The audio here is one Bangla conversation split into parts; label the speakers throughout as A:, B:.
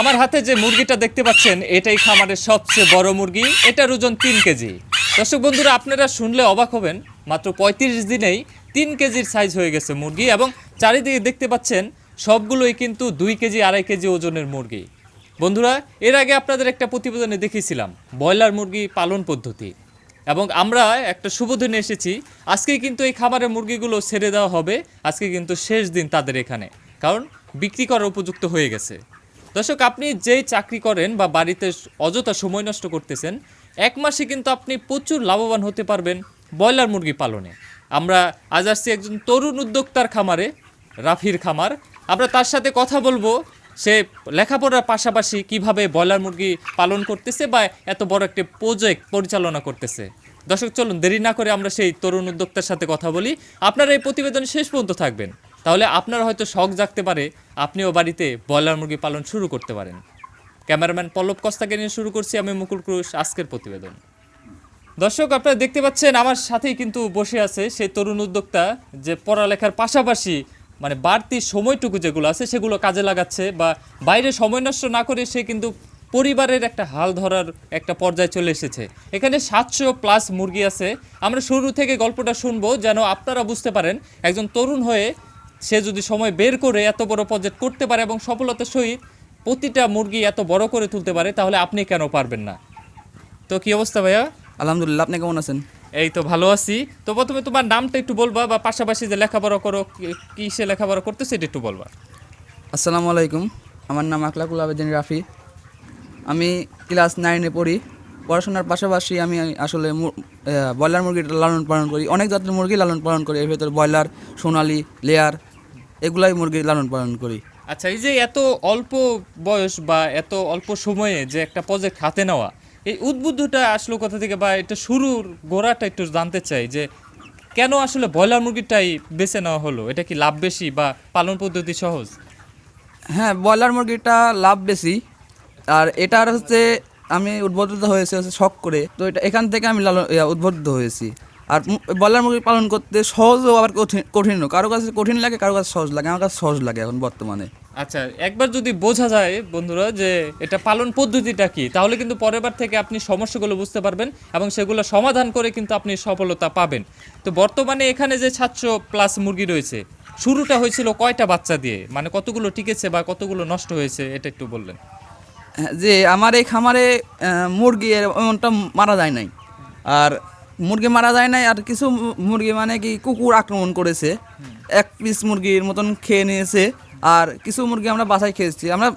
A: আমার হাতে যে মুরগিটা দেখতে পাচ্ছেন, এটাই খামারের সবচেয়ে বড় মুরগি। এটার ওজন তিন কেজি। দর্শক বন্ধুরা, আপনারা শুনলে অবাক হবেন, মাত্র পঁয়ত্রিশ দিনেই তিন কেজির সাইজ হয়ে গেছে মুরগি এবং চারিদিকে দেখতে পাচ্ছেন, সবগুলোই কিন্তু দুই কেজি, আড়াই কেজি ওজনের মুরগি। বন্ধুরা, এর আগে আপনাদের একটা প্রতিবেদনে দেখিয়েছিলাম ব্রয়লার মুরগি পালন পদ্ধতি। এবং আমরা একটা শুভ দিনে এসেছি আজকে কিন্তু এই খামারের মুরগিগুলো ছেড়ে দেওয়া হবে, আজকে কিন্তু শেষ দিন তাদের এখানে। কারণ বিক্রি করার উপযুক্ত হয়ে গেছে। দর্শক, আপনি যেই চাকরি করেন বা বাড়িতে অযথা সময় নষ্ট করতেছেন, এক মাসে কিন্তু আপনি প্রচুর লাভবান হতে পারবেন ব্রয়লার মুরগি পালনে। আমরা আজ আসছি একজন তরুণ উদ্যোক্তার খামারে, রাফির খামার। আমরা তার সাথে কথা বলব, সে লেখাপড়ার পাশাপাশি কীভাবে ব্রয়লার মুরগি পালন করতেছে বা এত বড় একটি প্রজেক্ট পরিচালনা করতেছে। দর্শক, চলুন দেরি না করে আমরা সেই তরুণ উদ্যোক্তার সাথে কথা বলি। আপনারা এই প্রতিবেদন শেষ পর্যন্ত থাকবেন। তাহলে আপনার হয়তো শখ জাগতে পারে, আপনিও বাড়িতে ব্রয়লার মুরগি পালন শুরু করতে পারেন। ক্যামেরাম্যান পল্লব কস্তাকে নিয়ে শুরু করছি আমি মুকুল ক্রুশ আজকের প্রতিবেদন। দর্শক, আপনারা দেখতে পাচ্ছেন আমার সাথেই কিন্তু বসে আছে সেই তরুণ উদ্যোক্তা যে পড়ালেখার পাশাপাশি মানে বাড়তি সময়টুকু যেগুলো আছে সেগুলো কাজে লাগাচ্ছে বা বাইরে সময় নষ্ট না করে সে কিন্তু পরিবারের একটা হাল ধরার একটা পর্যায়ে চলে এসেছে। এখানে সাতশো প্লাস মুরগি আছে। আমরা শুরু থেকে গল্পটা শুনব যেন আপনারা বুঝতে পারেন একজন তরুণ হয়ে সে যদি সময় বের করে এত বড় প্রজেক্ট করতে পারে এবং সফলতার সহিত প্রতিটা মুরগি এত বড় করে তুলতে পারে তাহলে আপনি কেন পারবেন না? তো কি অবস্থা ভাইয়া?
B: আলহামদুলিল্লাহ আপনি কেমন আছেন?
A: এই তো ভালো আছি। তো প্রথমে তোমার নামটা একটু বলবা বা পাশাপাশি যে লেখাপড়া করো কী সে লেখাপড়া করতে সেটা একটু বলবা।
B: আসসালামু আলাইকুম আমার নাম আকলাকুল আবেদিন রাফি। আমি ক্লাস নাইনে পড়ি। পড়াশোনার পাশাপাশি আমি আসলে ব্রয়লার মুরগি লালন পালন করি। অনেক জাতের মুরগি লালন পালন করি। এর ভেতর ব্রয়লার সোনালি লেয়ার এগুলাই মুরগি লালন পালন করি।
A: আচ্ছা এই যে এত অল্প বয়স বা এত অল্প সময়ে যে একটা প্রজেক্ট হাতে নেওয়া এই উদ্বুদ্ধটা আসলো কোথা থেকে বা এটা শুরুর গোড়াটা একটু জানতে চাই যে কেন আসলে ব্রয়লার মুরগিটাই বেছে নেওয়া হলো? এটা কি লাভ বেশি বা পালন পদ্ধতি সহজ?
B: হ্যাঁ ব্রয়লার মুরগিটা লাভ বেশি। আর এটার হচ্ছে আমি উদ্বুদ্ধ হয়েছে হচ্ছে শখ করে। তো এটা এখান থেকে আমি লালন উদ্বুদ্ধ হয়েছি। আর ব্রয়লার মুরগি পালন করতে সহজও আবার কঠিন কঠিনও কারও কাছে কঠিন লাগে কারও কাছে সহজ লাগে আমার কাছে সহজ লাগে এখন বর্তমানে।
A: আচ্ছা একবার যদি বোঝা যায় বন্ধুরা যে এটা পালন পদ্ধতিটা কি তাহলে কিন্তু পরের বার থেকে আপনি সমস্যাগুলো বুঝতে পারবেন এবং সেগুলো সমাধান করে কিন্তু আপনি সফলতা পাবেন। তো বর্তমানে এখানে যে সাতশো প্লাস মুরগি রয়েছে শুরুটা হয়েছিল কয়টা বাচ্চা দিয়ে? মানে কতগুলো টিকেছে বা কতগুলো নষ্ট হয়েছে এটা একটু বললেন।
B: হ্যাঁ, যে আমার এই খামারে মুরগি এমনটা মারা যায় নাই। আর মুরগি মারা যায় নাই আর কিছু মুরগি মানে কি কুকুর আক্রমণ করেছে। এক পিস মুরগির মতন খেয়ে নিয়েছে আর কিছু মুরগি আমরা বাসায় খেয়েছি। আমরা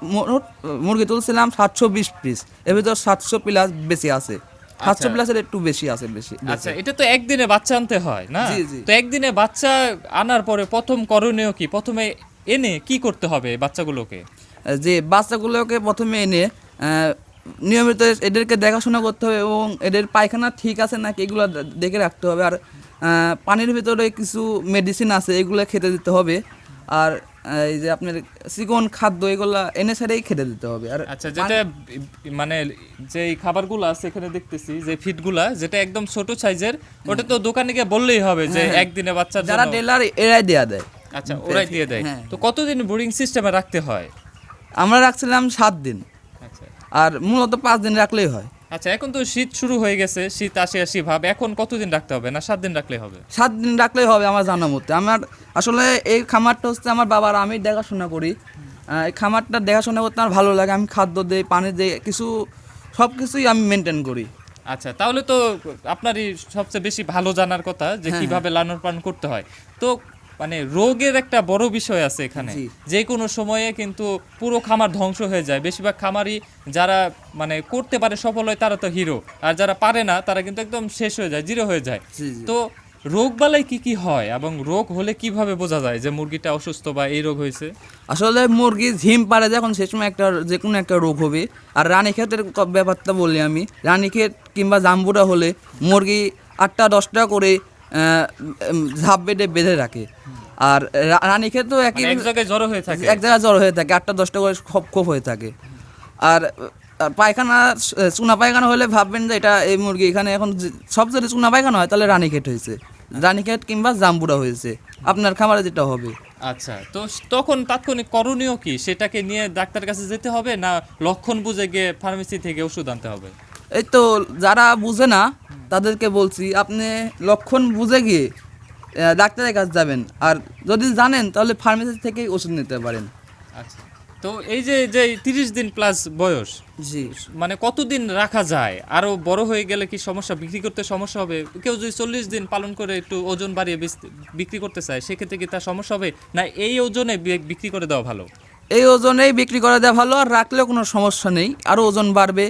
B: মুরগি তুলছিলাম সাতশো বিশ পিস এর ভিতর সাতশো প্লাস বেশি আছে। সাতশো
A: আচ্ছা।
B: প্লাসের একটু বেশি আছে বেশি
A: আচ্ছা এটা তো একদিনে বাচ্চা আনতে হয় না। তো একদিনে বাচ্চা আনার পরে প্রথম করণীয় কি? প্রথমে এনে কি করতে হবে বাচ্চাগুলোকে?
B: যে বাচ্চাগুলোকে প্রথমে এনে আহ, নিয়মিত এদেরকে দেখাশোনা করতে হবে এবং এদের পায়খানা ঠিক আছে নাকি এগুলো দেখে রাখতে হবে। আর পানির ভিতরে কিছু মেডিসিন আছে এগুলো খেতে দিতে হবে। আর এই যে আপনার চিকন খাদ্য এগুলো এনে ছেড়েই খেতে দিতে হবে। আর
A: আচ্ছা যেটা মানে যে এই খাবারগুলো আছে এখানে দেখতেছি যে ফিডগুলা যেটা একদম ছোট সাইজের ওটা তো দোকানে গিয়ে বললেই হবে যে একদিনে বাচ্চার
B: যারা টেলার এরাই দেয়া দেয়।
A: আচ্ছা ওরাই দিয়ে দেয়।
B: হ্যাঁ।
A: তো কতদিন বোর্ডিং সিস্টেমে রাখতে হয়?
B: আমরা রাখছিলাম সাত দিন। আর মূলত পাঁচ দিন রাখলেই হয়।
A: আচ্ছা এখন তো শীত শুরু হয়ে গেছে শীত আসি আসি ভাব। এখন কতদিন রাখতে হবে না সাত দিন রাখলে হবে?
B: সাত দিন রাখলেই হবে আমার জানা মতে। আমার আসলে এই খামারটা হচ্ছে আমার বাবার আমি দেখাশোনা করি। এই খামারটা দেখাশোনা করতে আমার ভালো লাগে। আমি খাদ্য দিই পানি দিই কিছু সব কিছুই আমি মেনটেন করি।
A: আচ্ছা তাহলে তো আপনারই সবচেয়ে বেশি ভালো জানার কথা যে
B: হ্যাঁ,
A: কীভাবে লালন পালন করতে হয়। তো মানে রোগের একটা বড় বিষয় আছে এখানে। যে কোনো সময়ে কিন্তু পুরো খামার ধ্বংস হয়ে যায়। বেশিরভাগ খামারই যারা মানে করতে পারে সফল হয় তারা তো হিরো আর যারা পারে না তারা কিন্তু একদম শেষ হয়ে যায় জিরো হয়ে যায়। তো রোগ বালাই কি কি হয়? এবং রোগ হলে কীভাবে বোঝা যায় যে মুরগিটা অসুস্থ বা এই রোগ হয়েছে?
B: আসলে মুরগি ঝিম পারে যখন সে সময় একটা যে কোনো একটা রোগ হবে। আর রানীক্ষেতের ক- ব্যাপারটা বলি আমি। রানীক্ষেত কিংবা জাম্বুরা হলে মুরগি আটটা দশটা করে ঝাপ বেঁধে বেঁধে রাখে। আর রা- রানীক্ষেত তো একই
A: মানে এক জায়গায় জড়ো হয়ে থাকে।
B: এক জায়গায় জ্বর হয়ে থাকে আটটা দশটা করে খপ খপ হয়ে থাকে। আর পায়খানা চুনা পায়খানা হলে ভাববেন যে এটা এই মুরগি এখানে এখন সব যদি চুনা পায়খানা হয় তাহলে রানীক্ষেত হয়েছে। রানীক্ষেত কিংবা জাম্বুরা হয়েছে। আপনার খামারে যেটা হবে।
A: আচ্ছা তো তখন তাৎক্ষণিক করণীয় কি? সেটাকে নিয়ে ডাক্তারের কাছে যেতে হবে না লক্ষণ বুঝে গিয়ে ফার্মেসি থেকে ওষুধ আনতে হবে?
B: এই তো যারা বুঝে না তাদেরকে বলছি আপনি লক্ষণ বুঝে গিয়ে ডাক্তারের কাছে যাবেন। আর যদি জানেন তাহলে ফার্মেসি থেকেই ওষুধ নিতে পারেন।
A: আচ্ছা। তো এই যে যে তিরিশ দিন প্লাস বয়স
B: জি।
A: মানে কতদিন রাখা যায়? আরও বড় হয়ে গেলে কি সমস্যা বিক্রি করতে সমস্যা হবে? কেউ যদি চল্লিশ দিন পালন করে একটু ওজন বাড়িয়ে বিক্রি করতে চায় সেক্ষেত্রে কি তার সমস্যা হবে? না এই ওজনে বিক্রি করে দেওয়া ভালো?
B: এই ওজনেই বিক্রি করে দেওয়া ভালো আর রাখলেও কোনো সমস্যা নেই। আরও ওজন বাড়বে।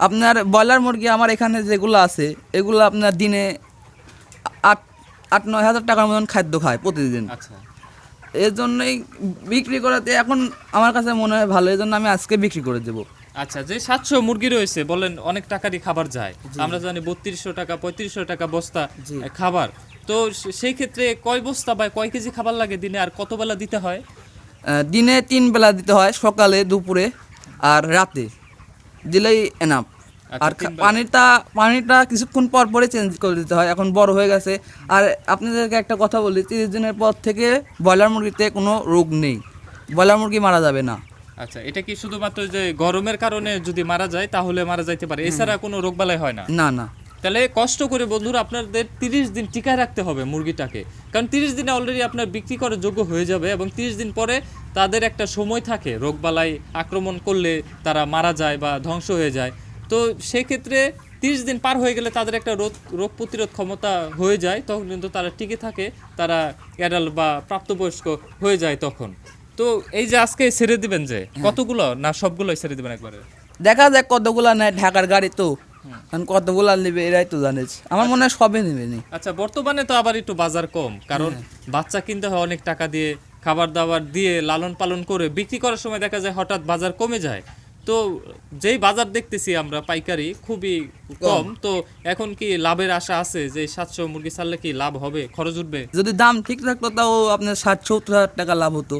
B: আপনার ব্রয়লার মুরগি আমার এখানে যেগুলো আছে এগুলো আপনার দিনে আট আট নয় হাজার টাকার মতন খাদ্য খায় প্রতিদিন।
A: আচ্ছা।
B: এর জন্যই বিক্রি করাতে এখন আমার কাছে মনে হয় ভালো এই জন্য আমি আজকে বিক্রি করে দেবো।
A: আচ্ছা যে সাতশো মুরগি রয়েছে বলেন অনেক টাকারই খাবার যায়। আমরা জানি বত্রিশশো টাকা পঁয়ত্রিশশো টাকা বস্তা খাবার। তো সেই ক্ষেত্রে কয় বস্তা বা কয় কেজি খাবার লাগে দিনে আর কত বেলা দিতে হয়?
B: দিনে তিন বেলা দিতে হয় সকালে দুপুরে আর রাতে। দিলেই এনাফ
A: আচ্ছা,
B: আর। পানিটা পানিটা কিছুক্ষণ পর পরে চেঞ্জ করে দিতে হয় এখন বড় হয়ে গেছে। আর আপনাদেরকে একটা কথা বলি তিরিশ দিনের পর থেকে ব্রয়লার মুরগিতে কোনো রোগ নেই। ব্রয়লার মুরগি মারা যাবে না।
A: আচ্ছা এটা কি শুধুমাত্র যে গরমের কারণে যদি মারা যায় তাহলে মারা যাইতে পারে? এছাড়া কোনো রোগ বালাই হয় না?
B: না না।
A: তাহলে কষ্ট করে বন্ধুরা আপনাদের তিরিশ দিন টিকায় রাখতে হবে মুরগিটাকে। কারণ তিরিশ দিনে অলরেডি আপনার বিক্রি করার যোগ্য হয়ে যাবে এবং তিরিশ দিন পরে তাদের একটা সময় থাকে রোগবালাই আক্রমণ করলে তারা মারা যায় বা ধ্বংস হয়ে যায়। তো সেক্ষেত্রে তিরিশ দিন পার হয়ে গেলে তাদের একটা রোগ রোগ প্রতিরোধ ক্ষমতা হয়ে যায় তখন কিন্তু তারা টিকে থাকে তারা অ্যাডাল্ট বা প্রাপ্তবয়স্ক হয়ে যায় তখন। তো এই যে আজকে ছেড়ে দিবেন যে কতগুলো না সবগুলোই ছেড়ে দিবেন একবারে?
B: দেখা যাক কতগুলা নেয় ঢাকার গাড়ি তো। কারণ কতগুলা নেবে এরাই তো জানিস আমার মনে হয় সবে নেবে নি।
A: আচ্ছা বর্তমানে তো আবার একটু বাজার কম কারণ বাচ্চা কিনতে হয় অনেক টাকা দিয়ে খাবার দাবার দিয়ে লালন পালন করে বিক্রি করার সময় দেখা যায় হঠাৎ বাজার কমে যায়। তো যেই বাজার দেখতেছি আমরা পাইকারি খুবই কম। তো এখন কি লাভের আশা আছে যে সাতশো মুরগি ছাড়লে কি লাভ হবে? খরচ উঠবে?
B: যদি দাম ঠিক থাকতো তাও আপনার ষাট সত্তর হাজার টাকা লাভ হতো।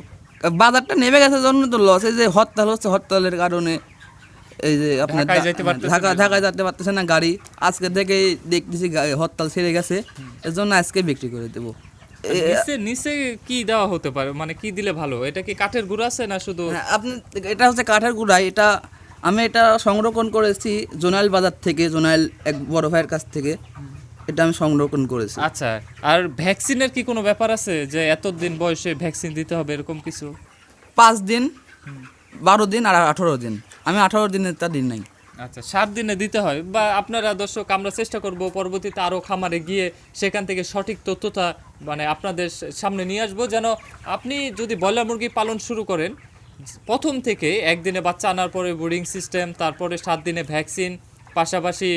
B: বাজারটা নেমে গেছে জন্য তো লস এই যে হরতাল হচ্ছে হরতালের কারণে এই যে আপনার ঢাকা ঢাকায় যেতে পারতেছে না গাড়ি। আজকে থেকেই দেখতেছি হরতাল ছেড়ে গেছে। এর জন্য আজকে বিক্রি করে দেবো।
A: নিচে নিচে কি দেওয়া হতে পারে? মানে কি দিলে ভালো? এটা কি কাঠের গুঁড়া আছে না শুধু
B: হ্যাঁ, আপনি এটা হচ্ছে কাঠের গুঁড়াই এটা আমি এটা সংরক্ষণ করেছি জোনাইল বাজার থেকে জোনাইল এক বড় ভাইয়ের কাছ থেকে। এটা আমি সংরক্ষণ করেছি।
A: আচ্ছা আর ভ্যাকসিনের কি কোনো ব্যাপার আছে যে এতদিন বয়সে ভ্যাকসিন দিতে হবে এরকম কিছু?
B: পাঁচ দিন বারো দিন আর আঠারো দিন। আমি আঠারো দিনের তা দিন নাই।
A: আচ্ছা সাত দিনে দিতে হয়। বা আপনারা দর্শক, আমরা চেষ্টা করব পরবর্তীতে আরও খামারে গিয়ে সেখান থেকে সঠিক তথ্যটা মানে আপনাদের সামনে নিয়ে আসব। যেন আপনি যদি ব্রয়লার মুরগি পালন শুরু করেন, প্রথম থেকে একদিনে বাচ্চা আনার পরে বোর্ডিং সিস্টেম, তারপরে সাত দিনে ভ্যাকসিন, পাশাপাশি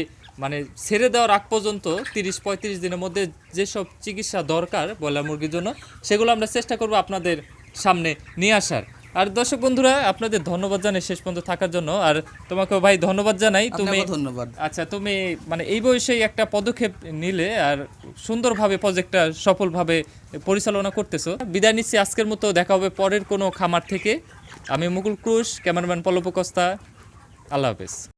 A: মানে ছেড়ে দেওয়ার আগ পর্যন্ত তিরিশ পঁয়ত্রিশ দিনের মধ্যে যেসব চিকিৎসা দরকার ব্রয়লার মুরগির জন্য, সেগুলো আমরা চেষ্টা করব আপনাদের সামনে নিয়ে আসার। আর দর্শক বন্ধুরা আপনাদের ধন্যবাদ জানাই শেষ পর্যন্ত থাকার জন্য। আর তোমাকে ভাই ধন্যবাদ জানাই। তুমি
B: ধন্যবাদ।
A: আচ্ছা তুমি মানে এই বয়সে একটা পদক্ষেপ নিলে আর সুন্দরভাবে প্রজেক্টটা সফলভাবে পরিচালনা করতেছো। বিদায় নিচ্ছি আজকের মতো দেখা হবে পরের কোনো খামার থেকে। আমি মুকুল ক্রুশ ক্যামেরাম্যান পলপকস্তা আল্লাহ হাফেজ।